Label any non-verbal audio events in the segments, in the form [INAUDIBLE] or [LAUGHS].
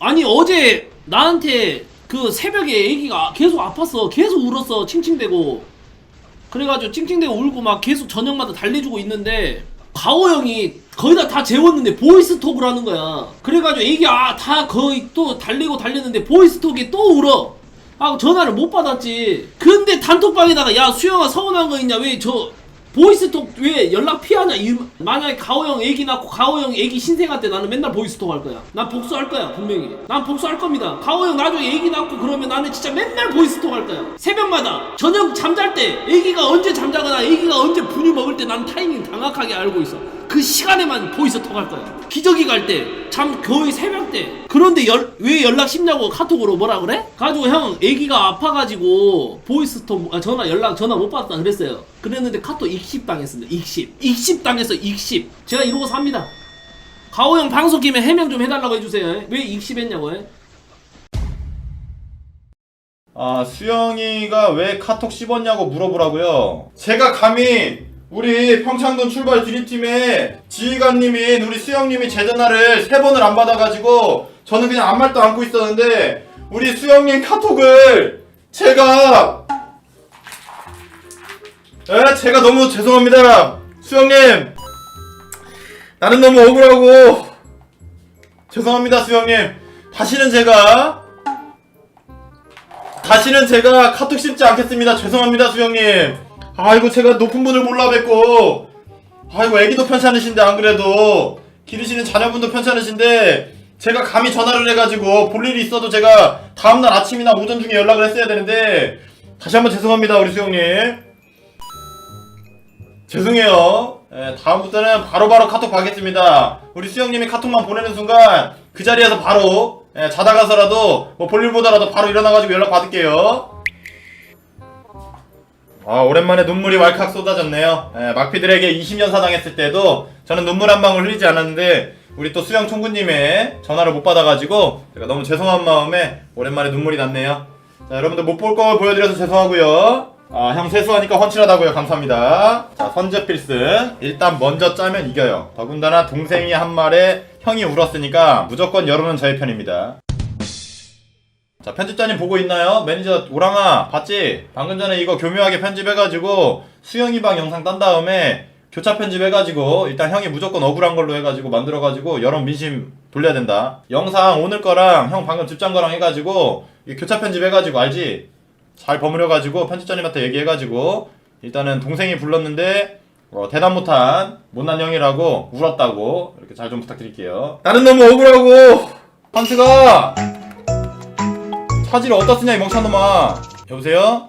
아니 어제 나한테 그 새벽에 애기가 계속 아팠어. 계속 울었어. 칭칭대고. 그래가지고 찡찡대고 울고 막 계속 저녁마다 달래주고 있는데 가오 형이 거의 다 다 재웠는데 보이스톡을 하는 거야. 그래가지고 애기 아다 거의 또 달리고 달렸는데 보이스톡에 또 울어. 아 전화를 못 받았지. 근데 단톡방에다가 야 수영아 서운한 거 있냐? 왜 저 보이스톡 왜 연락 피하냐? 이 만약에 가오 형 애기 낳고 가오 형 애기 신생아 때 나는 맨날 보이스톡 할 거야. 난 복수할 거야 분명히. 난 복수할 겁니다. 가오 형 나중에 애기 낳고 그러면 나는 진짜 맨날 보이스톡 할 거야. 새벽마다 저녁 잠잘 때 애기가 언제 잠자거나 애기가 언제 분유 먹을 때난 타이밍 정확하게 알고 있어 그 시간에만 보이스 톡 할 거야. 기저귀 갈 때 잠 거의 새벽 때. 그런데 열, 왜 연락 쉽냐고 카톡으로 뭐라 그래? 가지고 형 애기가 아파가지고 보이스 톡 아, 전화 연락 전화 못 받았다 그랬어요. 그랬는데 카톡 익십 당했습니다. 익십. 익십 당해서 익십. 제가 이러고 삽니다. 가오 형 방송 김에 해명 좀 해달라고 해주세요. 왜 익십했냐고. 해? 아, 수영이가 왜 카톡 씹었냐고 물어보라고요. 제가 감히 우리 평창동 출발 드림팀의 지휘관님인 우리 수영님이 제 전화를 세 번을 안 받아가지고 저는 그냥 아무 말도 안고 있었는데 우리 수영님 카톡을 제가 에 제가 너무 죄송합니다. 수영님 나는 너무 억울하고 죄송합니다 수영님 다시는 제가 다시는 제가 카톡 씹지 않겠습니다. 죄송합니다, 수영님. 아이고, 제가 높은 분을 몰라 뵙고. 아이고, 애기도 편찮으신데, 안 그래도. 기르시는 자녀분도 편찮으신데, 제가 감히 전화를 해가지고, 볼 일이 있어도 제가 다음날 아침이나 오전 중에 연락을 했어야 되는데, 다시 한번 죄송합니다, 우리 수영님. 죄송해요. 예, 다음부터는 바로바로 카톡 가겠습니다. 우리 수영님이 카톡만 보내는 순간 그 자리에서 바로 예, 자다 가서라도 뭐 볼일 보다라도 바로 일어나가지고 연락 받을게요. 아 오랜만에 눈물이 왈칵 쏟아졌네요. 예, 막피들에게 20년 사 당했을 때도 저는 눈물 한 방울 흘리지 않았는데 우리 또 수영 총구님의 전화를 못 받아가지고 제가 너무 죄송한 마음에 오랜만에 눈물이 났네요. 자 여러분들 못볼걸 보여드려서 죄송하고요. 아형 세수하니까 훤칠하다고요. 감사합니다. 자 선제 필승 일단 먼저 짜면 이겨요. 더군다나 동생이 한 말에 형이 울었으니까 무조건 여론은 저의 편입니다. 자 편집자님 보고 있나요? 매니저 오랑아 봤지? 방금 전에 이거 교묘하게 편집해가지고 수영이 방 영상 딴 다음에 교차 편집해가지고 일단 형이 무조건 억울한 걸로 해가지고 만들어가지고 여론 민심 돌려야 된다 영상 오늘 거랑 형 방금 집장 거랑 해가지고 이 교차 편집해가지고 알지? 잘 버무려가지고 편집자님한테 얘기해가지고 일단은 동생이 불렀는데 어, 대답 못한 못난 형이라고 울었다고 이렇게 잘 좀 부탁드릴게요 나는 너무 억울하고 한스가 차지를 어디다 쓰냐 이 멍청한 놈아 여보세요?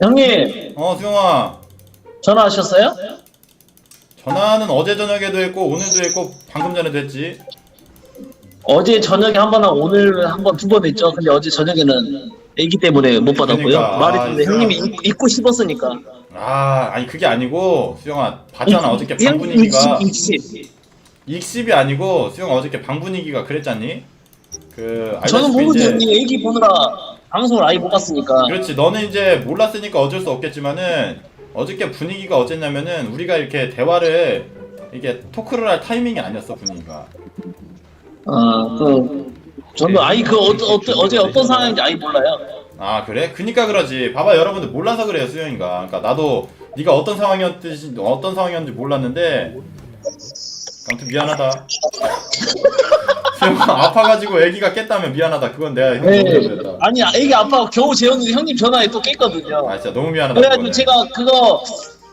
형님 어 수영아 전화하셨어요? 전화는 어제 저녁에도 했고 오늘도 했고 방금 전에도 했지 어제 저녁에 한 번 하고 오늘 한 번 두 번 했죠. 근데 어제 저녁에는 애기 때문에 못 받았고요. 그러니까, 말이 아, 근데 형님이 잊- 잊고 씹었으니까. 아 아니 그게 아니고 수영아 봤잖아 어저께 방 형, 분위기가 익십, 익십. 익십이 아니고 수영아 어저께 방 분위기가 그랬잖니? 그 저는 모르죠 이제 형님 애기 보느라 방송을 아예 못 봤으니까. 그렇지. 너는 이제 몰랐으니까 어쩔 수 없겠지만은 어저께 분위기가 어쨌냐면은 우리가 이렇게 대화를 이게 토크를 할 타이밍이 아니었어 분위기가. 아그 저는 아예 그 어, 어, 어제 어떤 상황인지 아예 몰라요. 아 그래? 그니까 그러지. 봐봐 여러분들 몰라서 그래요 수영이가. 그러니까 나도 네가 어떤 상황이었듯이 어떤 상황이었는지 몰랐는데 아무튼 미안하다 [LAUGHS] 수영아 [LAUGHS] 아파가지고 애기가 깼다며 미안하다 그건 내가 네. 형님 잘못했다 아니 애기 아빠가 겨우 재웠는데 형님 전화에 또 깼거든요. 아 진짜 너무 미안하다 그래가지고 그거는. 제가 그거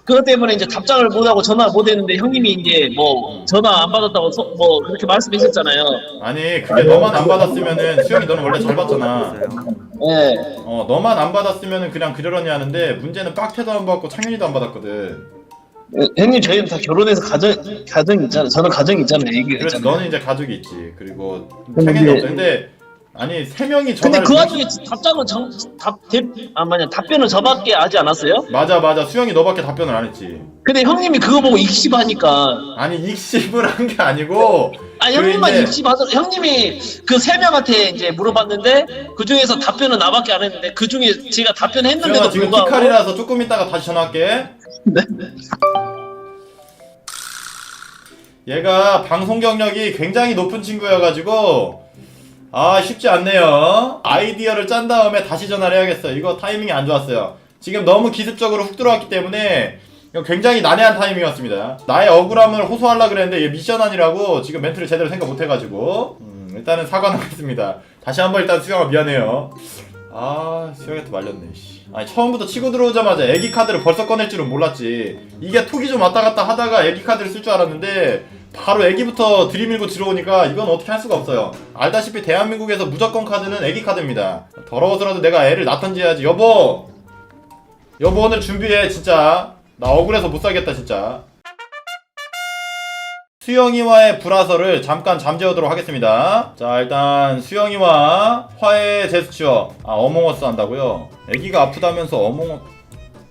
그것 때문에 이제 답장을 못하고 전화를 못했는데 형님이 이제 뭐 전화 안 받았다고 서- 뭐 그렇게 말씀하셨잖아요. 아니 그게 너만 안 받았으면은 수영이 너는 원래 잘 받잖아 예. 어 너만 안 받았으면은 그냥 그러려니 하는데 문제는 빡태도 안 받고 창현이도 안 받았거든 어, 형님 저희는 다 결혼해서 가정 가정 있잖아요. 저는 가정 있잖아요. 얘기 그렇지. 있잖아요. 너는 이제 가족이 있지. 그리고 근데- 창현이 없어. 근데 아니 세 명이 근데 전화를 그 와중에 답장은 정답아 뭐냐 답변은 저밖에 하지 않았어요? 맞아 맞아. 수영이 너밖에 답변을 안 했지. 근데 형님이 그거 보고 익십하니까. 아니 익십을 한 게 아니고 [LAUGHS] 아그 형님만 이제- 익십하더 형님이 그 세 명한테 이제 물어봤는데 그 중에서 답변은 나밖에 안 했는데 그 중에 제가 답변했는데도 지금 불구하고 피칼이라서 조금 있다가 다시 전화할게 네? 얘가 방송 경력이 굉장히 높은 친구여가지고 아 쉽지 않네요. 아이디어를 짠 다음에 다시 전화를 해야겠어요. 이거 타이밍이 안 좋았어요. 지금 너무 기습적으로 훅 들어왔기 때문에 굉장히 난해한 타이밍이었습니다. 나의 억울함을 호소하려 그랬는데 이게 미션 아니라고 지금 멘트를 제대로 생각 못 해가지고. 음, 일단은 사과하겠습니다. 다시 한번 일단 수영아 미안해요 아 수영이한테 말렸네 씨. 아니 처음부터 치고 들어오자마자 애기 카드를 벌써 꺼낼 줄은 몰랐지. 이게 톡이 좀 왔다 갔다 하다가 애기 카드를 쓸 줄 알았는데 바로 애기부터 들이밀고 들어오니까 이건 어떻게 할 수가 없어요. 알다시피 대한민국에서 무조건 카드는 애기 카드입니다. 더러워서라도 내가 애를 낳던지 해야지. 여보! 여보 오늘 준비해 진짜. 나 억울해서 못 살겠다 진짜 수영이와의 불화설을 잠깐 잠재우도록 하겠습니다. 자, 일단 수영이와 화해 제스처. 아, 어몽어스 한다고요? 애기가 아프다면서 어몽어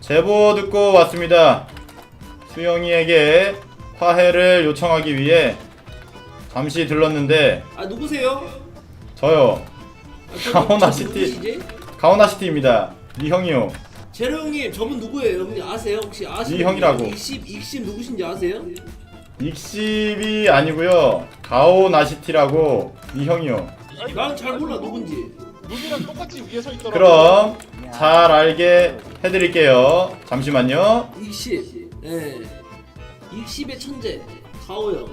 제보 듣고 왔습니다. 수영이에게 화해를 요청하기 위해 잠시 들렀는데 아 누구세요? 저요. 아, 저- 가오나 저 시티. 누구시지? 가오나시티입니다. 이 형이요. 제로 형님 저분 누구예요? 형님 아세요? 혹시 아시는. 익십 익십 누구신지 아세요? 익십이 아니고요. 가오나시티라고 이 형이요. 난 잘 몰라 누군지. 룸이랑 똑같이 위에 서 있더라고. 그럼 잘 알게 해드릴게요. 잠시만요. 익십. 예. 익십의 천재 가오 형.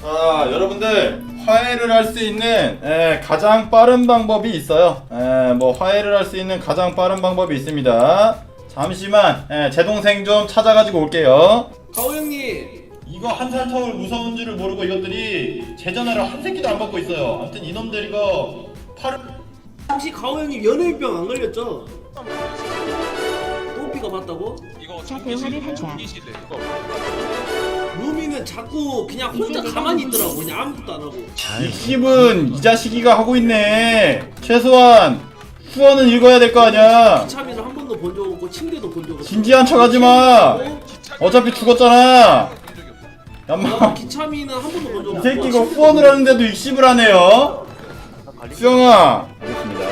자, 여러분들 화해를 할 수 있는 에, 가장 빠른 방법이 있어요. 에, 뭐 화해를 할 수 있는 가장 빠른 방법이 있습니다. 잠시만 에, 제 동생 좀 찾아가지고 올게요. 가오 형님. 이거 한살 터울 무서운 줄을 모르고 이것들이 제 전화를 한 새끼도 안 받고 있어요. 아무튼 이놈들 이거 팔을 혹시 가오 형님 연예인병 안 걸렸죠? 또피가 봤다고? 이거 자, 대화를 하자. 이거. 루미는 자꾸 그냥 혼자 가만히 있더라고 그냥 아무것도 안 하고. 익십은 이 자식이가 하고 있네. 최소한 후원은 읽어야 될 거 아니야. 기차미를 한 번도 본 적 없고 침대도 본 적 없고. 진지한 척하지 마. 어차피 죽었잖아. 얌마. 기차미는 한 번도 본적 없고. 이 새끼가 후원을 하는데도 익십을 하네요. 수영아. 알겠습니다.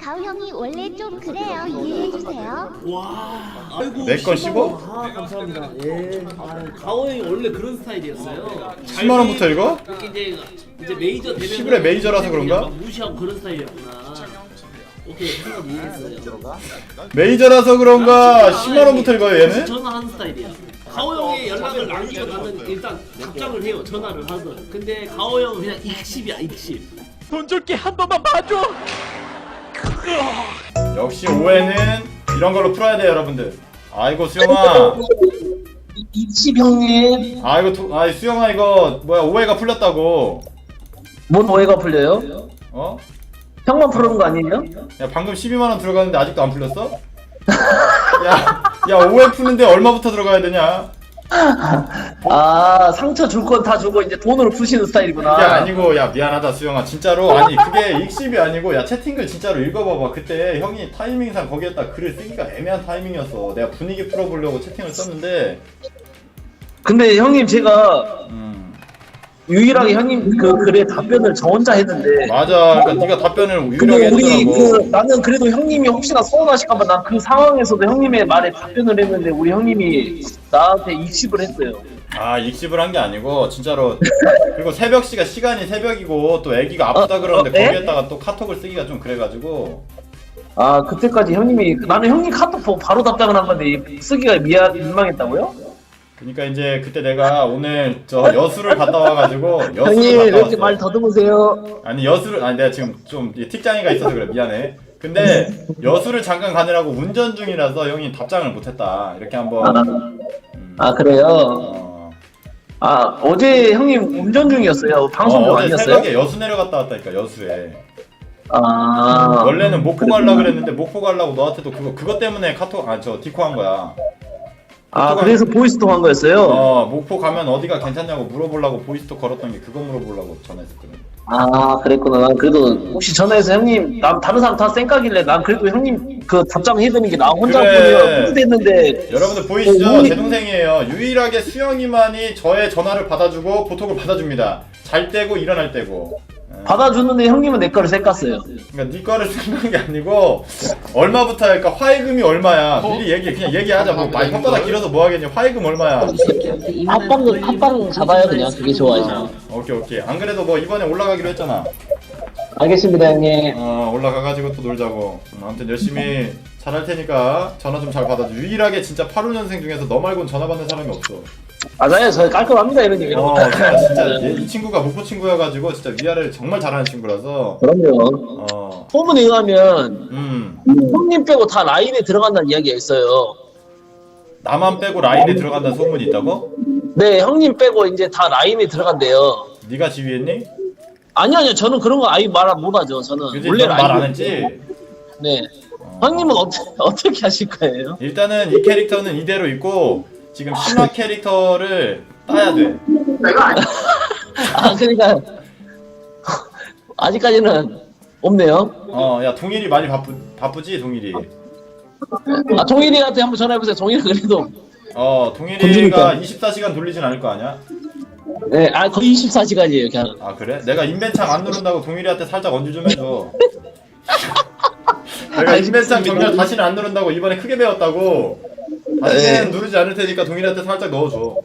가우 형이 원래 좀 그래요. 이해해 주세요. 와, 아이고. 내건 10만 씹어? 원. 아, 감사합니다. 예. 아, 가오 형이 원래 그런 스타일이었어요. 10만 원부터 읽어? 이렇게 이제 이제 메이저 되면 시골의 메이저라서 그런가? 막 무시하고 그런 스타일이었구나. 오케이. 메이저라서 그런가 10만 원부터 읽어요 얘는? 전화하는 스타일이야. 가오 형의 연락을 나는 일단 답장을 해요. 전화를 하든. 근데 가오 형은 그냥 익십이야, 익십. 역시 오해는 이런 걸로 풀어야 돼요 여러분들. 아이고 수영아. 이십 형님 아이고 도, 아이 수영아 이거 뭐야 오해가 풀렸다고. 뭔 오해가 풀려요? 어? 형만 풀은 거 아니에요? 야 방금 12만 원 들어갔는데 아직도 안 풀렸어? 야, 야 오해 푸는데 얼마부터 들어가야 되냐? 아 상처 줄 건 다 주고 이제 돈으로 푸시는 스타일이구나. 그게 아니고 야 미안하다 수영아. 진짜로. 아니 그게 익십이 아니고 야 채팅글 진짜로 읽어봐봐. 그때 형이 타이밍상 거기에다 글을 쓰기가 애매한 타이밍이었어. 내가 분위기 풀어보려고 채팅을 썼는데. 근데 형님 제가 음 유일하게 형님 그 글에 답변을 저 혼자 했는데 맞아 그러니까 네가 답변을 근데 유일하게 우리 해주더라고 그 나는 그래도 형님이 혹시나 서운하실까봐 난 그 상황에서도 형님의 말에 답변을 했는데 우리 형님이 나한테 입십을 했어요. 아 익십을 한 게 아니고 진짜로 그리고 새벽 시가 시간이 새벽이고 또 애기가 아프다 어, 그러는데 어, 네? 거기에다가 또 카톡을 쓰기가 좀 그래가지고 아 그때까지 형님이 나는 형님 카톡 보고 바로 답장을 한 건데 쓰기가 미안 민망했다고요? 그러니까 이제 그때 내가 오늘 저 여수를 갔다 와가지고 여수를 형님 왜 갔다 이렇게 왔어 말 더듬으세요? 아니 여수를 아니 내가 지금 좀 틱장이가 있어서 그래 미안해. 근데 여수를 잠깐 가느라고 운전 중이라서 형이 답장을 못했다. 이렇게 한번. 아, 음, 아 그래요? 어, 아 어제 형님 운전 중이었어요. 방송 중 어, 어제 아니었어요? 새벽에 여수 내려갔다 왔다니까 여수에. 아 원래는 목포 가려 그랬는데 목포 가려고 너한테도 그거 그것 때문에 카톡 아 저 디코 한 거야. 아 그래서 보이스톡 한 거였어요? 어 목포 가면 어디가 괜찮냐고 물어보려고 보이스톡 걸었던 게 그거 물어보려고 전화했었거든. 아 그랬구나. 난 그래도 혹시 전화해서 형님 남 다른 사람 다 쌩까길래 난 그래도 형님 그 답장 해드는 게 나 혼자 그래. 뿌듯했는데 여러분들 보이시죠? 어, 우리- 제 동생이에요. 유일하게 수영이만이 저의 전화를 받아주고 보톡을 받아줍니다. 잘 때고 일어날 때고. 에, 받아주는데 형님은 내 거를 쎄깠어요. 그러니까 네 거를 쓰는 게 아니고 얼마부터 할까? 화해금이 얼마야? 미리 얘기 그냥 얘기하자. 뭐 많이 혓바닥 길어서 뭐 하겠냐? 화해금 얼마야? 합방 합방 잡아요 그냥 그게 좋아요. 어, 오케이 오케이. 안 그래도 뭐 이번에 올라가기로 했잖아. 알겠습니다 형님. 어 올라가가지고 또 놀자고. 음, 아무튼 열심히 잘할 테니까 전화 좀 잘 받아줘. 유일하게 진짜 85년생 중에서 너 말고는 전화 받는 사람이 없어. 맞아요 저 깔끔합니다 이런 어 거. [LAUGHS] 진짜, 얘- 이 친구가 목포 친구여가지고 진짜 위아래를 정말 잘하는 친구라서. 그럼요. 어. 소문에 의하면 음. 형님 빼고 다 라인에 들어간다는 이야기가 있어요. 나만 빼고 라인에 들어간다는 소문이 있다고? 네 형님 빼고 이제 다 라인에 들어간대요. 네가 지휘했니? 아니요 아니요 저는 그런 거 아예 말 못하죠 저는 그지? 원래 넌말안 라인에 했지? 네 형님은 어떻게 [LAUGHS] 어떻게 하실 거예요? 일단은 이 캐릭터는 이대로 있고 지금 신화 캐릭터를 따야 돼. 아 그러니까 아직까지는 없네요. 어, 야 동일이 많이 바쁘 바쁘지 동일이. 아 동일이한테 한번 전화해보세요. 동일이 그래도 어, 동일이가 건드니까. 24시간 돌리진 않을 거 아니야? 네, 아 거의 24시간이에요 그냥. 아 그래? 내가 인벤창 안 누른다고 동일이한테 살짝 언주 좀 해줘. [LAUGHS] 내가 인벤창 정렬 다시는 안 누른다고 이번에 크게 배웠다고. 네. 누르지 않을 테니까 동일이한테 살짝 넣어줘.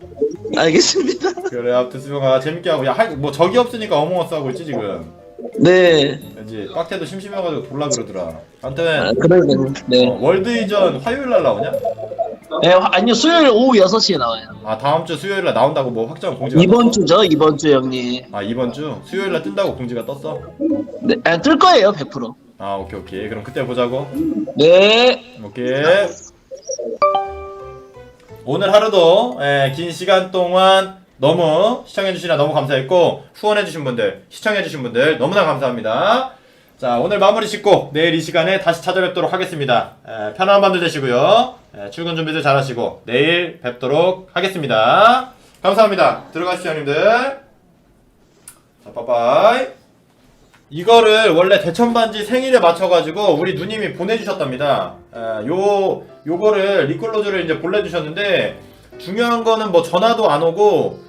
알겠습니다. [LAUGHS] 그래, 아무튼 수영아 재밌게 하고 야뭐 적이 없으니까 어몽어스 하고 있지 지금. 네. 왠지 빡태도 심심해가지고 졸라 그러더라. 아, 아무튼 그러면 네. 어, 월드 이전 화요일 날 나오냐? 네, 화- 아니요 수요일 오후 6시에 나와요. 아 다음 주 수요일 날 나온다고 뭐 확정 공지가 이번 떴어? 주죠 이번 주 형님. 아 이번 주 수요일 날 뜬다고 공지가 떴어? 네, 아, 뜰 거예요 100%. 아 오케이 오케이 그럼 그때 보자고. 네. 오케이. 오늘 하루도 예, 긴 시간 동안 너무 시청해주시나 너무 감사했고 후원해주신 분들 시청해주신 분들 너무나 감사합니다. 자 오늘 마무리 짓고 내일 이 시간에 다시 찾아뵙도록 하겠습니다. 예, 편안한 밤들 되시고요. 예, 출근 준비들 잘하시고 내일 뵙도록 하겠습니다. 감사합니다. 들어가시죠 형님들. 자 빠빠이. 이거를 원래 대천반지 생일에 맞춰가지고 우리 누님이 보내주셨답니다. 에, 요 요거를 리콜로즈를 이제 보내주셨는데 중요한 거는 뭐 전화도 안 오고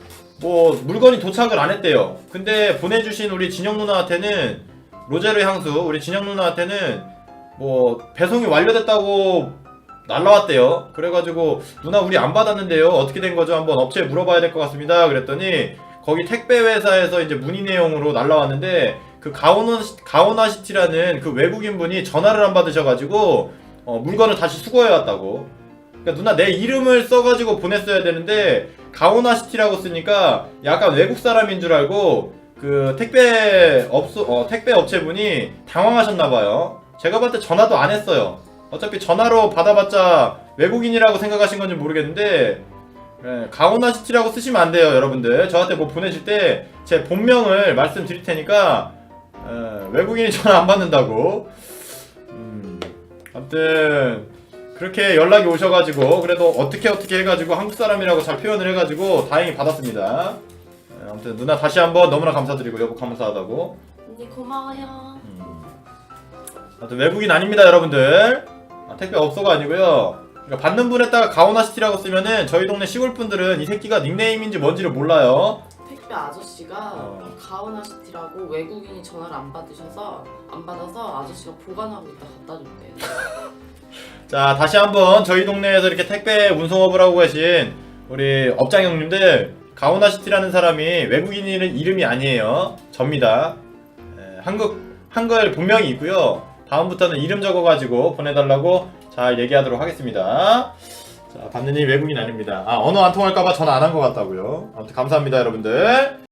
뭐 물건이 도착을 안 했대요. 근데 보내주신 우리 진영 누나한테는 로제르 향수 우리 진영 누나한테는 뭐 배송이 완료됐다고 날라왔대요. 그래가지고 누나 우리 안 받았는데요. 어떻게 된 거죠? 한번 업체에 물어봐야 될 것 같습니다. 그랬더니 거기 택배 회사에서 이제 문의 내용으로 날라왔는데 그 가오나 가오나 시티라는 그 외국인 분이 전화를 안 받으셔가지고 어, 물건을 다시 수거해 왔다고. 그러니까 누나 내 이름을 써가지고 보냈어야 되는데 가오나 시티라고 쓰니까 약간 외국 사람인 줄 알고 그 택배 업소 어, 택배 업체분이 당황하셨나봐요. 제가 봤을 때 전화도 안 했어요. 어차피 전화로 받아봤자 외국인이라고 생각하신 건지 모르겠는데 예, 가오나 시티라고 쓰시면 안 돼요, 여러분들. 저한테 뭐 보내실 때 제 본명을 말씀드릴 테니까 예, 외국인이 전화 안 받는다고. 음, 아무튼 그렇게 연락이 오셔가지고 그래도 어떻게 어떻게 해가지고 한국 사람이라고 잘 표현을 해가지고 다행히 받았습니다. 예, 아무튼 누나 다시 한번 너무나 감사드리고 여보 감사하다고. 언니 고마워요. 음. 아무튼 외국인 아닙니다, 여러분들. 아, 택배 업소가 아니고요. 그러니까 받는 분에다가 가오나시티라고 쓰면은 저희 동네 시골 분들은 이 새끼가 닉네임인지 뭔지를 몰라요. 택배 아저씨가 어. 가오나시티라고 외국인이 전화를 안 받으셔서 안 받아서 아저씨가 보관하고 있다 갖다 줬대요. [LAUGHS] 자, 다시 한번 저희 동네에서 이렇게 택배 운송업을 하고 계신 우리 업장 형님들 가오나시티라는 사람이 외국인 이름- 이름이 아니에요. 접니다. 에, 한국 한글 본명이 있고요. 다음부터는 이름 적어가지고 보내달라고 잘 얘기하도록 하겠습니다. 자, 받는 이 외국인 아닙니다. 아, 언어 안 통할까봐 전화 안한 것 같다고요. 아무튼 감사합니다, 여러분들.